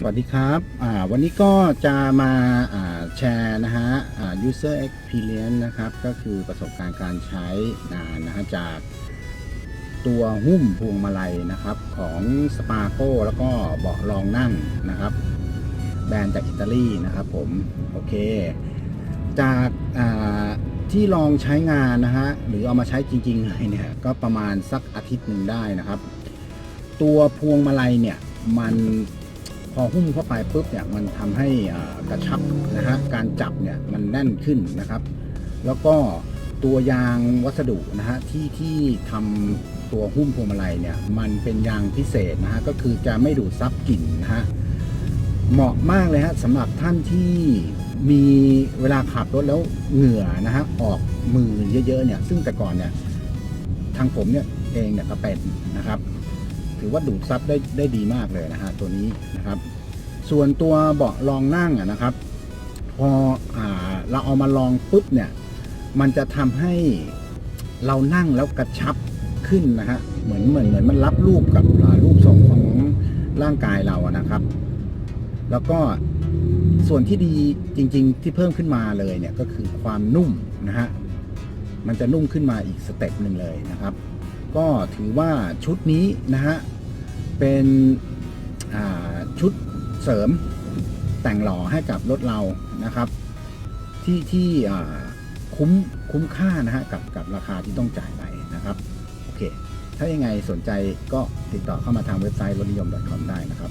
สวัสดีครับ วันนี้ก็จะมาแชร์นะฮะ user experience นะครับ ก็คือประสบการณ์การใช้งานนะฮะจากตัวหุ้มพวงมาลัยนะครับของ s p a r k o แล้วก็เบาะรองนั่งนะครับ แบรนด์จากอิตาลีนะครับผม โอเค จากที่ลองใช้งานนะฮะ หรือเอามาใช้จริงๆเลยเนี่ยก็ประมาณสักอาทิตย์หนึ่งได้นะครับ ตัวพวงมาลัยเนี่ยมัน อหุ้มเข้าไปปุ๊บเนี่ยมันทำให้กระชับนะฮะการจับเนี่ยมันแน่นขึ้นนะครับ แล้วก็ตัวยางวัสดุนะฮะที่ที่ทำตัวหุ้มพวงมาลัยเนี่ยมันเป็นยางพิเศษนะฮะก็คือจะไม่ดูดซับกลิ่นนะฮะเหมาะมากเลยฮะสำหรับท่านที่มีเวลาขับรถแล้วเหงื่อนะฮะออกมือเยอะๆเนี่ยซึ่งแต่ก่อนเนี่ยทางผมเนี่ยเองเนี่ยก็เป็นนะครับ ถือว่าดูดซับได้ได้ดีมากเลยนะฮะตัวนี้นะครับ ส่วนตัวเบาะรองนั่งนะครับ พออเราเอามาลองปุ๊บเนี่ยมันจะทำให้เรานั่งแล้วกระชับขึ้นนะฮะเหมือนเหมือนเหมือนมันรับรูปกับรูปทรงของร่างกายเราอะนะครับ แล้วก็ส่วนที่ดีจริง ๆ ที่เพิ่มขึ้นมาเลยเนี่ยก็คือความนุ่มนะฮะมันจะนุ่มขึ้นมาอีกสเต็ปหนึ่งเลยนะครับ ก็ถือว่าชุดนี้นะฮะ เป็นชุดเสริมแต่งหล่อให้กับรถเรานะครับ ที่ที่คุ้มคุ้มค่านะฮะกับกับราคาที่ต้องจ่ายไปนะครับโอเค ถ้ายังไงสนใจก็ติดต่อเข้ามาทางเว็บไซต์รถนิยม .com ได้นะครับ